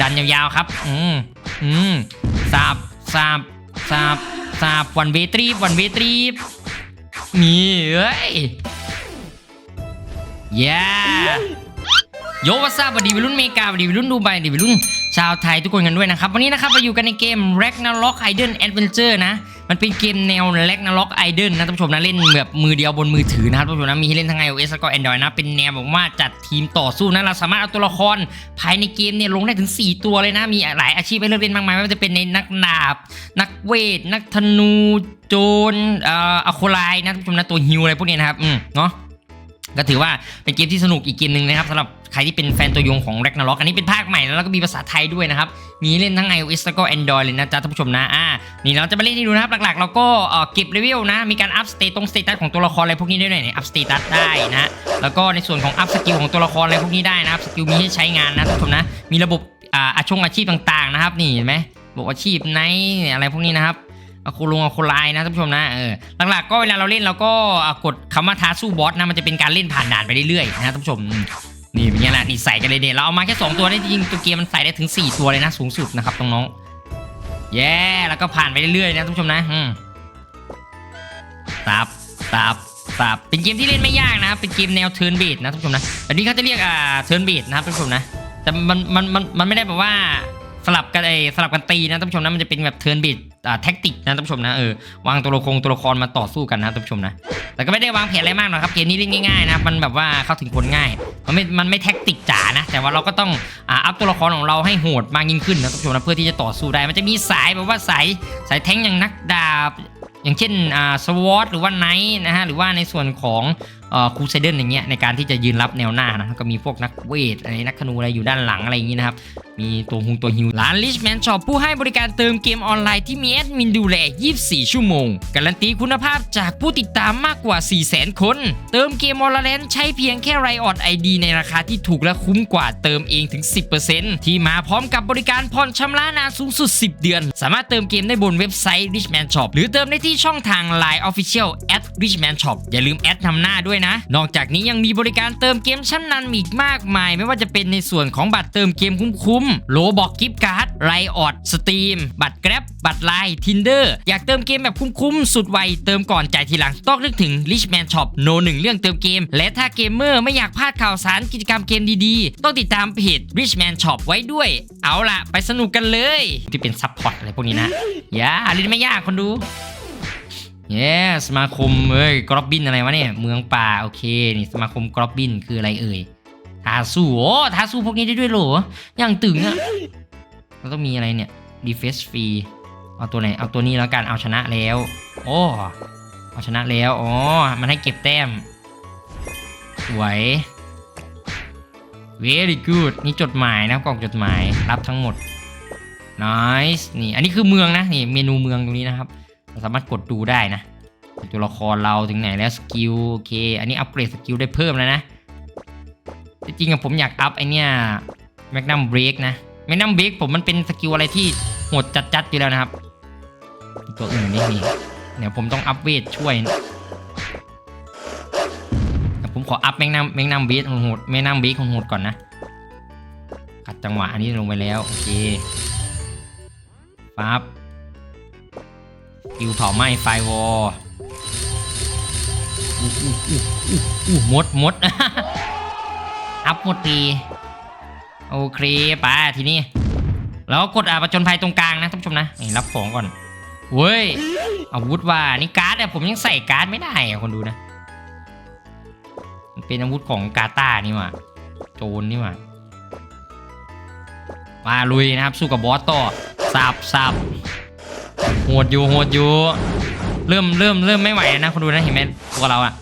ดันยาวๆครับ อืมอืมสาบสาบสาบสาบวันเวตรีบวันเวตรีบมีเอ้ยเย้โยวัสซาบดีวิรุ่นเมกาบดีวิรุ่นดูไบดีวิรุ่นชาวไทยทุกคนกันด้วยนะครับ วันนี้นะครับเราอยู่กันในเกม Ragnarok Iden Adventure นะ มันเป็นเกมแนวแล็กนาล็อกไอเดนะท่านผู้ชมนะเล่นแบบมือเดียวบนมือถือนะครับท่านผู้ชมนะมีให้เล่นทั้ง iOS แล้วก็ Android นะเป็นแนวแบบว่าจัดทีมต่อสู้นะเราสามารถเอาตัวละครภายในเกมเนี่ยลงได้ถึง 4 ตัวเลยนะมีหลายอาชีพให้เลือกเล่นมากมายไม่ว่าจะเป็นในนักดาบ นักเวท นักธนูโจรเอ่ออโคไลนะท่านผู้ชมนะตัวฮิวอะไรพวกนี้นะครับอืมเนาะ ก็ถือว่าเป็นเกมที่สนุกอีกเกมหนึ่งนะครับสำหรับใครที่เป็นแฟนตัวยงของ Ragnarok อันนี้เป็นภาคใหม่แล้วก็มีภาษาไทยด้วยนะครับ มีเล่นทั้ง iOS แล้วก็ Android เลยนะจ๊ะท่านผู้ชมนะอ่านี่เราจะมาเล่นให้ดูนะครับ หลักๆ เราก็เก็บเลเวลนะ มีการอัพสเตตตรงสเตตัสของตัวละครอะไรพวกนี้ได้ด้วยเนี่ยอัพสเตตัสได้นะแล้วก็ในส่วนของอัพสกิลของตัวละครอะไรพวกนี้ได้นะครับสกิลมีให้ใช้งานนะท่านผู้ชมนะมีระบบอ่าอาชงอาชีพต่างๆนะครับนี่เห็นไหมบอกอาชีพไนอะไรพวกนี้นะครับ อะคูลงอะคูไลน์นะท่านผู้ชมนะเออหลักๆก็เวลาเราเล่นเราก็กดคำว่าท้าสู้บอสนะมันจะเป็นการเล่นผ่านด่านไปเรื่อยๆนะท่านผู้ชมนี่เป็นไงล่ะนี่ใส่กันเลยเนี่ยเราเอามาแค่ 2 ตัวได้จริงๆตัวเกมมันใส่ได้ถึง 4 ตัวเลยนะสูงสุดนะครับน้องๆแย่แล้วก็ผ่านไปเรื่อยๆนะท่านผู้ชมนะอืมตับตับตับเป็นเกมที่เล่นไม่ยากนะครับเป็นเกมแนวเทิร์นเบดนะท่านผู้ชมนะแบบนี้เขาจะเรียกอ่าเทิร์นเบดนะครับท่านผู้ชมนะแต่มันมันมันมันไม่ได้แบบว่า สลับกันไอสลับกันตีนะท่านผู้ชมนะมันจะเป็นแบบเทิร์นเบดอ่าแท็กติกนะท่านผู้ชมนะเออวางตัวละครตัวละครมาต่อสู้กันนะท่านผู้ชมนะแต่ก็ไม่ได้วางแผนอะไรมากหรอกครับเกมนี้เล่นง่ายๆนะมันแบบว่าเข้าถึงคนง่าย มันไม่มันไม่แท็กติกจ๋านะแต่ว่าเราก็ต้องอ่าอัพตัวละครของเราให้โหดมากยิ่งขึ้นนะท่านผู้ชมนะเพื่อที่จะต่อสู้ได้มันจะมีสายแบบว่าสายสายแท้งอย่างนักดาบอย่างเช่นอ่าสวอตหรือว่าไนท์นะฮะหรือว่าในส่วนของ คูเซเดนอย่างเงี้ยในการที่จะยืนรับแนวหน้านะก็มีพวกนักเวทอะไรนักธนูอะไรอยู่ด้านหลังอะไรอย่างงี้นะครับ มีตัวฮุงตัวฮิวร้าน Richman Shop ผู้ให้บริการเติมเกมออนไลน์ที่มีแอดมินดูแล 24 ชั่วโมง การันตีคุณภาพจากผู้ติดตามมากกว่า 400,000 คน เติมเกมออนไลน์ใช้เพียงแค่ไรออดไอดีในราคาที่ถูกและคุ้มกว่าเติมเองถึง 10%ที่มาพร้อมกับบริการผ่อนชำระนานสูงสุด 10 เดือน สามารถเติมเกมได้บนเว็บไซต์ Richman Shop หรือเติมได้ที่ช่องทาง Line Official at Richman Shop อย่าลืมแอดนำหน้าด้วยนะ นอกจากนี้ยังมีบริการเติมเกมชั้นนำอีกมากมาย ไม่ว่าจะเป็นในส่วนของบัตรเติมเกมคุ้มๆโลบอกกิฟต์การ์ดไรออดสตรีมบัตรแกร็บบัตรไลน์ทินเดอร์อยากเติมเกมแบบคุ้มๆสุดไวเติมก่อนจ่ายทีหลังต้องนึกถึง Richman Shop โนหนึ่งเรื่องเติมเกม และถ้าเกมเมอร์ไม่อยากพลาดข่าวสารกิจกรรมเกมดีๆ ต้องติดตามเพจ Richman Shop ไว้ด้วย เอาล่ะ ไปสนุกกันเลย ที่เป็นซัพพอร์ตอะไรพวกนี้นะ อย่าลิ้นไม่ยากคนดู เย้สมาคมเอ้ยกรอบบินอะไรวะเนี่ยเมืองป่าโอเคนี่สมาคมกรอบบินคืออะไรเอ่ยทาสู้โอ้ทาสู้พวกนี้ได้ด้วยเหรออย่างตึงอะเราต้องมีอะไรเนี่ยดีเฟสฟรีเอาตัวไหนเอาตัวนี้แล้วกันเอาชนะแล้ว โอ้เอาชนะแล้วอ๋อมันให้เก็บแต้มสวย very good นี่จดหมายนะกล่องจดหมายรับทั้งหมด nice นี่อันนี้คือเมืองนะนี่เมนูเมืองตรงนี้นะครับ เราสามารถกดดูได้นะ ตัวละครเราถึงไหนแล้วสกิลโอเค อันนี้อัปเกรดสกิลได้เพิ่มแล้วนะจริงๆผมอยากอัพไอเนี้ยแมกนัมเบรกนะแมกนัมเบรกผมมันเป็นสกิลอะไรที่โหดจัดๆอยู่แล้วนะครับ ตัวอื่นไม่มีเดี๋ยวผมต้องอัพเวทช่วยนะผมขออัพแมกนัมแมกนัมเบรกของโหดแมกนัมเบรกของโหดก่อนนะขัดจังหวะอันนี้ลงไปแล้วโอเคปั๊บ คิวเผาไหม้ไฟวอลมดมดอัพหมดตี โอเคไป่าทีนี้แล้วกดอ่าประจนภัยตรงกลางนะท่านผู้ชมนะนี่รับของก่อนเว้ยอาวุธว่านี่การ์ดอะผมยังใส่การ์ดไม่ได้อะคนดูนะมันเป็นอาวุธของกาตานี่ว่าโจรนี่ว่ามาลุยนะครับสู้กับบอสต่อสับสับ โหดอยู่โหดอยู่เริ่มเริ่มเริ่มไม่ไหวนะคุณดูนะเห็นไหมตัวเราอะ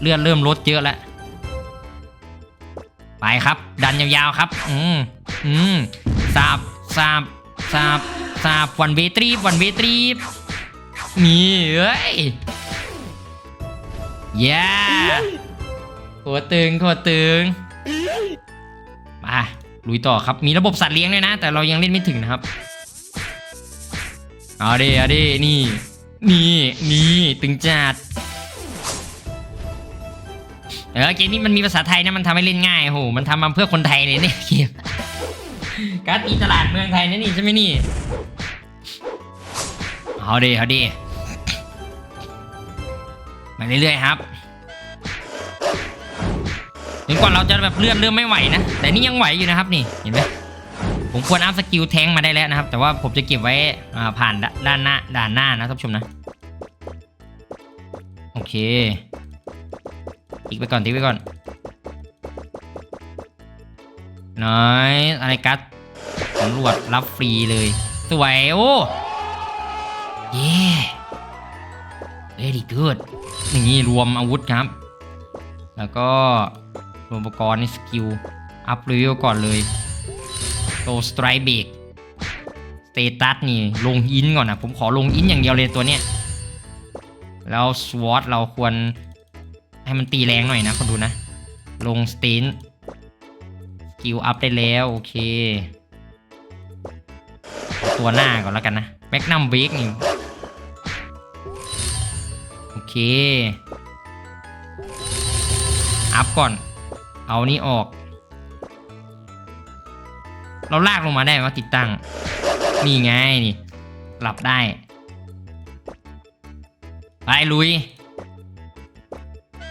เลือดเริ่มลดเยอะแล้วไปครับ ดันยาวๆครับ อืมอืมสาบสาบสาบสาบวันเวตรีบวันเวตรีบมีเอ้ยเย้หัวตึงหัวตึงมาลุยต่อครับมีระบบสัตว์เลี้ยงด้วยนะ แต่เรายังเล่นไม่ถึงนะครับ เอาดิเอาดินี่ นี่นี่ตึงจัดเออเกมนี้มันมีภาษาไทยนะมันทำให้เล่นง่ายโหมันทำมาเพื่อคนไทยเลยเนี่ยเกมการตีตลาดเมืองไทยนั่นนี่ใช่ไหมนี่เอาดีเอาดีมาเรื่อยๆครับถึงก่อนเราจะแบบเลื่อนเริ่มไม่ไหวนะแต่นี่ยังไหวอยู่นะครับนี่เห็นไหม ผมควรอัพสกิลแทงมาได้แล้วนะครับ แต่ว่าผมจะเก็บไว้ผ่านด้านหน้าด่านหน้านะท่านผู้ชมนะ โอเคติ๊กไปก่อนติ๊กไปก่อนน้อยอะไรกัดตำรวจรับฟรีเลย สวยโอ้เย้ very good นี่รวมอาวุธครับ แล้วก็รวมอุปกรณ์ในสกิล อัพเลเวลก่อนเลย โตสไตรเบกสเตตัสนี่ลงอินก่อนนะผมขอลงอินอย่างเดียวเลยตัวเนี้ยแล้วสวอตเราควรให้มันตีแรงหน่อยนะคนดูนะ ลงสเตนสกิลอัพได้แล้ว โอเค ตัวหน้าก่อนแล้วกันนะแมกนัมเบกนี่โอเค อัพก่อน เอานี่ออก เราลากลงมาได้ไหมว่าติดตั้ง นี่ไงนี่หลับได้ ไปลุย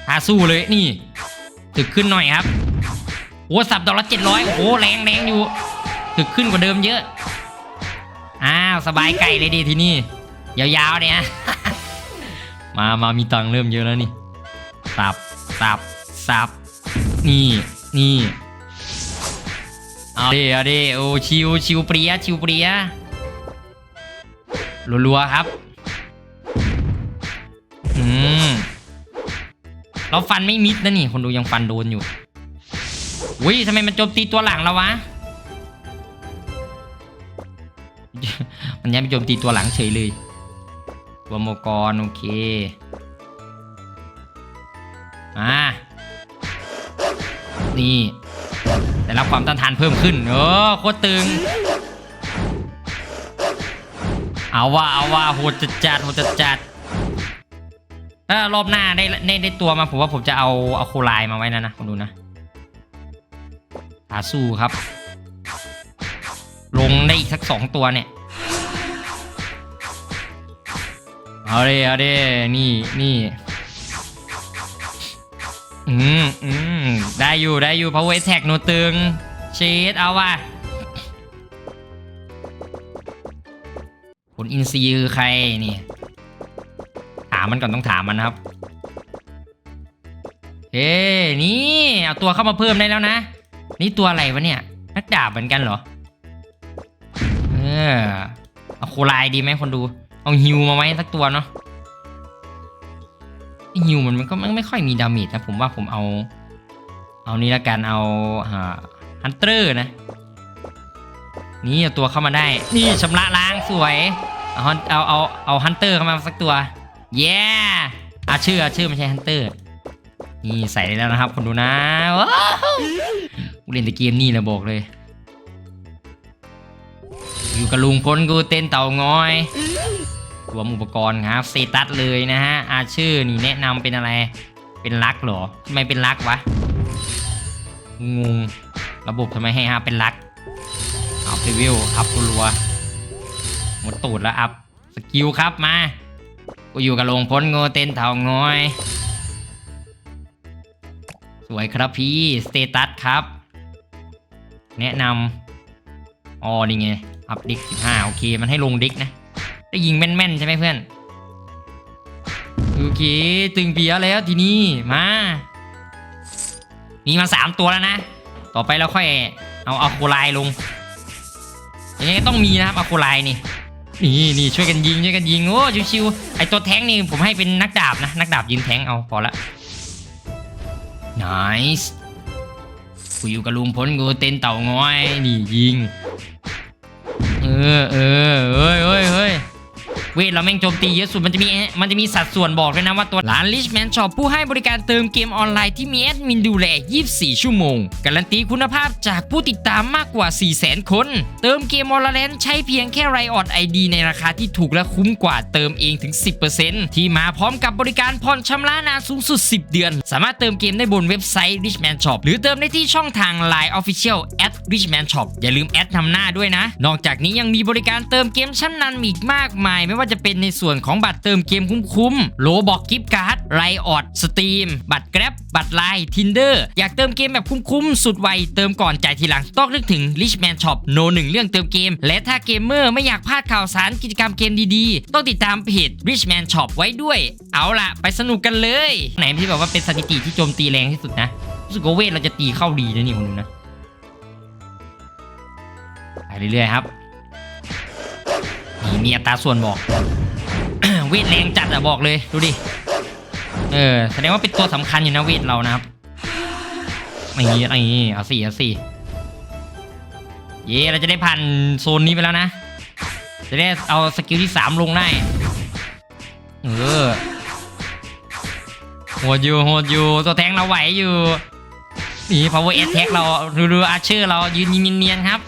พาสู้เลยนี่ ถึกขึ้นหน่อยครับโอ้สับดอกละเจ็ดร้อยโอ้แรงแรงอยู่ ถึกขึ้นกว่าเดิมเยอะ อ้าวสบายไก่เลยดีทีนี่ยาวๆเนี่ยมามามีตังเริ่มเยอะแล้วนี่ สับ สับ สับ นี่ นี่ เอาดิเอาดิโอ้ชิวชิวเปรียชิวเปรียรัวๆครับ อืมเราฟันไม่มิดนะนี่คนดูยังฟันโดนอยู่อุ้ยทำไมมันโจมตีตัวหลังเราวะ มันยังไปโจมตีตัวหลังเฉยเลย ตัวโมกรโอเคอ่านี่ รับความต้านทานเพิ่มขึ้น เออโคตรตึง เอาว่าเอาว่าโหดจัดจัดโหดจัดจัดถ้ารอบหน้าได้ได้ได้ตัวมาผมว่าผมจะเอาเอาโคลน์มาไว้นะนะคุณดูนะตาสู้ครับ ลงได้อีกสักสองตัวเนี่ย เอาดิเอาดินี่นี่ อืมอืมได้อยู่ได้อยู่ power attack โนตึงเชดเอาว่ะผลอินซีคือใครนี่ถามมันก่อนต้องถามมันนะครับเฮ้นี่เอาตัวเข้ามาเพิ่มได้แล้วนะ นี่ตัวอะไรวะเนี่ยนักดาบเหมือนกันเหรอเออเอาโคลน์ดีไหมคนดู เอาฮิวมาไว้สักตัวเนาะ ฮิวมันมันก็ไม่ไม่ค่อยมีดาเมจนะผมว่าผมเอา เอานี่ละกันเอาฮันเตอร์นะ นี่เอาตัวเข้ามาได้นี่ชำระล้างสวยเอาเอาเอาเอาฮันเตอร์เข้ามาสักตัวเย้อาชื่ออาชื่อไม่ใช่ฮันเตอร์นี่ใส่ได้แล้วนะครับคนดูนะว้าวกูเล่นแต่เกมนี่แหละบอกเลย อยู่กับลุงพลกูเต้นเต่างอย รวมอุปกรณ์ครับสเตตัสเลยนะฮะอาชื่อนี่แนะนำเป็นอะไร เป็นลักเหรอทำไมเป็นลักวะงงระบบทำไมให้ฮะเป็นลักอัพเลเวลอัพรัวหมดตูดแล้วอัพสกิลครับมากูอยู่กับลงพลงูเต้นเต่างอย สวยครับพี่สเตตัสครับ แนะนำอ๋อนี่ไง อัพดิก15 โอเค มันให้ลงดิกนะ ได้ยิงแม่นๆใช่ไหมเพื่อนโอเคตึงเปียแล้วทีนี้มามีมาสามตัวแล้วนะ ต่อไปเราค่อยเอาเอาโคไลลงอยังไงก็ต้องมีนะครับเอาโคไลนี่นี่นี่ช่วยกันยิงช่วยกันยิงโอ้ชิวๆไอตัวแท้งนี่ผมให้เป็นนักดาบนะนักดาบยิงแท้งเอาพอละ nice กูอยู่กับลุงพลกูเต้นเต่างอยนี่ยิง เออเออเฮ้ยเฮ้ยเฮ้ย เวทเราแม่งโจมตีเยอะสุดมันจะมีมันจะมีสัดส่วนบอกด้วยนะว่าตัวร้าน Richman Shop ผู้ให้บริการเติมเกมออนไลน์ที่มีแอดมินดูแล 24 ชั่วโมง การันตีคุณภาพจากผู้ติดตามมากกว่า 400,000 คน เติมเกมออลแลนใช้เพียงแค่ไรออดไอดีในราคาที่ถูกและคุ้มกว่าเติมเองถึง 10%ที่มาพร้อมกับบริการผ่อนชำระนานสูงสุด 10 เดือน สามารถเติมเกมได้บนเว็บไซต์ Richman Shop หรือเติมได้ที่ช่องทาง Line Official at Richman Shop อย่าลืมแอดนำหน้าด้วยนะ นอกจากนี้ยังมีบริการเติมเกมชั้นนำอีกมากมายไม่ว่าจะเป็นในส่วนของบัตรเติมเกมคุ้มๆโลบอกกิฟต์การ์ดไรออดสตรีมบัตรแกร็บบัตรไลน์ทินเดอร์อยากเติมเกมแบบคุ้มๆสุดไวเติมก่อนจ่ายทีหลังต้องนึกถึง Richman Shop โนหนึ่งเรื่องเติมเกม และถ้าเกมเมอร์ไม่อยากพลาดข่าวสารกิจกรรมเกมดีๆ ต้องติดตามเพจ Richman Shop ไว้ด้วย เอาล่ะ ไปสนุกกันเลย ไหนที่แบบว่าเป็นสถิติที่โจมตีแรงที่สุดนะรู้สึกว่าเวทเราจะตีเข้าดีนะนี่คนดูนะไปเรื่อยๆครับ มีอัตราส่วนบอก เวทแรงจัดอะบอกเลยดูดิ เออแสดงว่าเป็นตัวสำคัญอยู่นะเวทเรานะครับนี่นี่เอาสี่เอาสี่เย่เราจะได้ผ่านโซนนี้ไปแล้วนะ จะได้เอาสกิลที่สามลงได้ เออโหดอยู่โหดอยู่ตัวแทงเราไหวอยู่นี่ power attack เราดูดูอาเชอร์เรายืนยิงเนียนๆครับ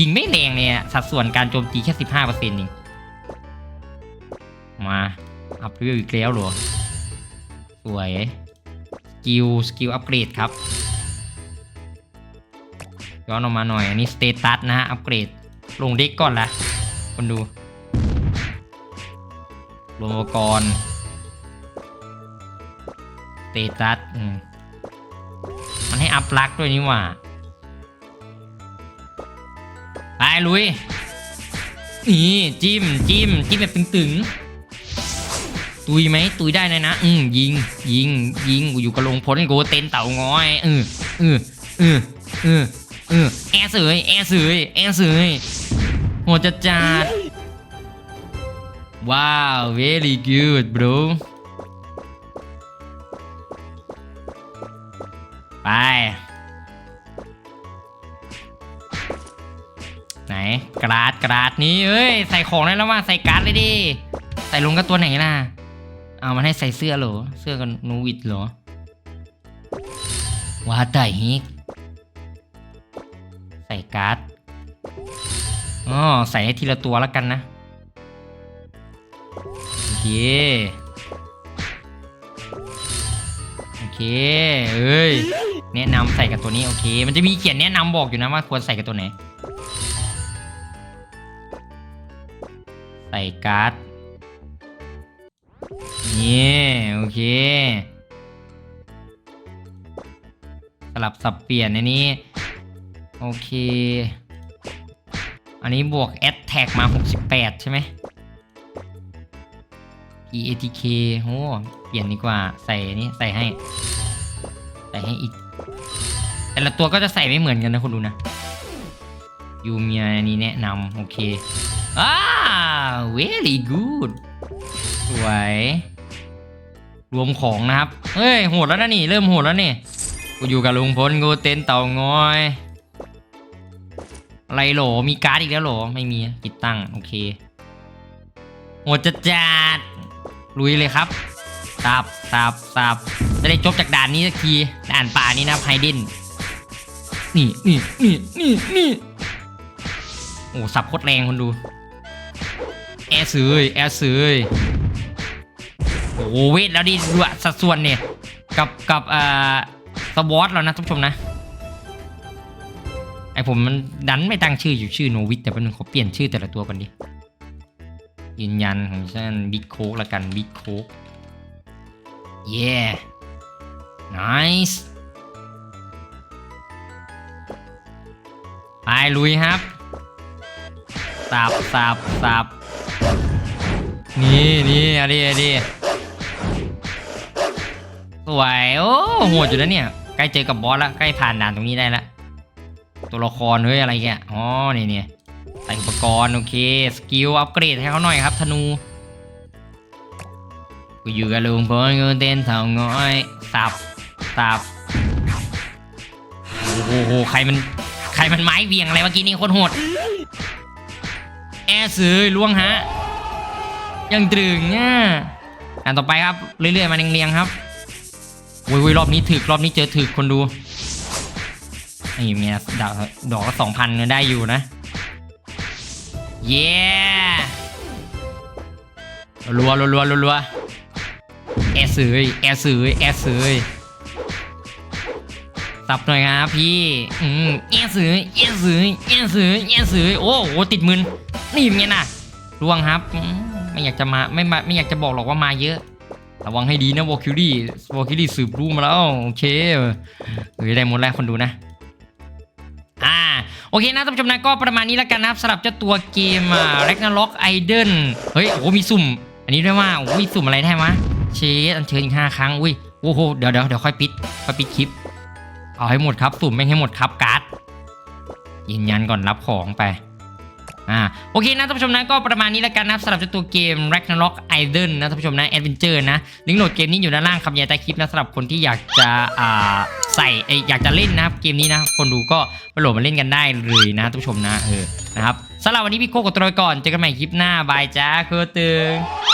ยิงไม่แรงเนี่ยสัดส่วนการโจมตีแค่สิบห้าเปอร์เซ็นต์เองมาอัพเรื่ออีกแล้วหรอ สวย สกิล สกิลอัปเกรดครับ ย้อนออกมาหน่อย อันนี้สเตตัสนะฮะ อัปเกรด ลงเด็กก่อนละคนดู รวมอุปกรณ์สเตตัสมมันให้อัพลักด้วยนี่หว่า ไปลุย นี่จิ้มจิ้มจิ้มแบบตึงๆ ตุยไหมตุยได้เลยนะ อืมยิง ยิง ยิงกูอยู่กับลงพ้นกูเต้นเต่างอยเออเออเออเออเออแอเสยแอเสยแอเสยโหดจัดจัดว้าว very good bro ไป กราดกราดนี้เอ้ยใส่ของได้แล้วว่าใส่การ์ดเลยดิใส่ลุงกับตัวไหนล่ะ เอามันให้ใส่เสื้อเหรอ เสื้อกันนูวิดเหรอว่าแต่ฮิกใส่การ์ดอ๋อใส่ให้ทีละตัวแล้วกันนะโอเคโอเคเอ้ยแนะนำใส่กับตัวนี้โอเค มันจะมีเขียนแนะนำบอกอยู่นะว่าควรใส่กับตัวไหน ส่การ์ดนี่โอเค สลับสับเปลี่ยนในนี้ โอเค อันนี้บวก a t t a c k มา 68 ใช่ไหม PATK โอ้เปลี่ยนดีกว่าใส่นี้ใส่ให้ ใส่ให้อีก แต่ละตัวก็จะใส่ไม่เหมือนกันนะคุณดูนะยูเมียอันนี้แนะนำโอเคอ่า very good สวย รวมของนะครับ เฮ้ยโหดแล้วนะนี่ เริ่มโหดแล้วนี่ กูอยู่กับลุงพลกูเต้นเต่างอย อะไรโหลมีการ์ดอีกแล้วโหลไม่มีติดตั้ง โอเคโหดจัดจัดลุยเลยครับสับสับสับจะได้จบจากด่านนี้สักทีด่านป่านี้นะไฮเดนนี่นี่นี่นี่นี่โอ้สับโคตรแรงคนดู แอร์ซื้อแอร์ซื้อโอ้เวทแล้วดิดูอสัดส่วนเนี่ย กับกับอ่าสวอตแล้วนะทุกผู้ชมนะไอผมมันดันไม่ตั้งชื่ออยู่ชื่อโนวิทแต่เป็นเขาเปลี่ยนชื่อแต่ละตัวกันดิยืนยันของฉันบิ๊กโคกละกันบิ๊กโคกเย่ nice ไปลุยครับ สับสับสับนี่นี่เอะดิเอะดิสวยโอ้โหดอยู่แล้วเนี่ย ใกล้เจอกับบอสแล้วใกล้ผ่านด่านตรงนี้ได้แล้วตัวละครเฮ้ยอะไรแกอ๋อนี่เนี่ยใส่อุปกรณ์โอเคสกิลอัปเกรดให้เขาหน่อยครับธนูกูอยู่กับลุงพลกูเต้นเท่างอยสับสับโอ้โหใครมันใครมันไม้เวียงอะไรเมื่อกี้นี่โคนโหด แอร์ซื้อล่วงฮะยังตรึงอะอะต่อไปครับเรื่อยๆมาเรียงๆครับวุ้ยวุ้ยรอบนี้ถึกรอบนี้เจอถึกคนดูนี่เมียดอกดอกละสองพันได้อยู่นะ เย้รัวรัวรัวรัวรัวแอร์ซื้อแอร์ซื้อแอร์ซื้อสับหน่อยครับพี่ อืมแอร์ซื้อแอร์ซื้อแอร์ซื้อแอร์ซื้อโอ้โหติดมืน นี่เป็นไงน่ะร่วงครับ ไม่อยากจะมาไม่มาไม่อยากจะบอกหรอกว่ามาเยอะ ระวังให้ดีนะวอลคิวรี่วอลคิวรี่สืบรู้มาแล้วโอเคเฮ้ยได้หมดแล้วคนดูนะอ่าโอเคนะท่านผู้ชมนะก็ประมาณนี้แล้วกันนะครับสำหรับเจ้าตัวเกมอ่า Ragnarok Idol เฮ้ยโอ้โหมีสุ่ม อันนี้ด้วยว่าโอ้โหมีสุ่มอะไรได้มะเชสอันเชิญอีกห้าครั้งอุ้ยโอ้โหเดี๋ยวเดี๋ยวเดี๋ยวค่อยปิดค่อยปิดคลิป เอาให้หมดครับสุ่มไม่งให้หมดครับการ์ดยืนยันก่อนรับของไป อ่าโอเคนะท่านผู้ชมนะก็ประมาณนี้แล้วกันนะสำหรับตัวเกม Ragnarok Idol นะท่านผู้ชมนะ Adventure นะลิงก์โหลดเกมนี้อยู่ด้านล่างคำยายใต้คลิปนะสำหรับคนที่อยากจะอ่าใส่อยอยากจะเล่นนะครับเกมนี้นะคนดูก็ไปโหลดมาเล่นกันได้เลยนะท่านผู้ชมนะเออนะครับสำหรับวันนี้พี่โคกดตัวก่อนเจอกันใหม่คลิปหน้าบายจ้าคือตึง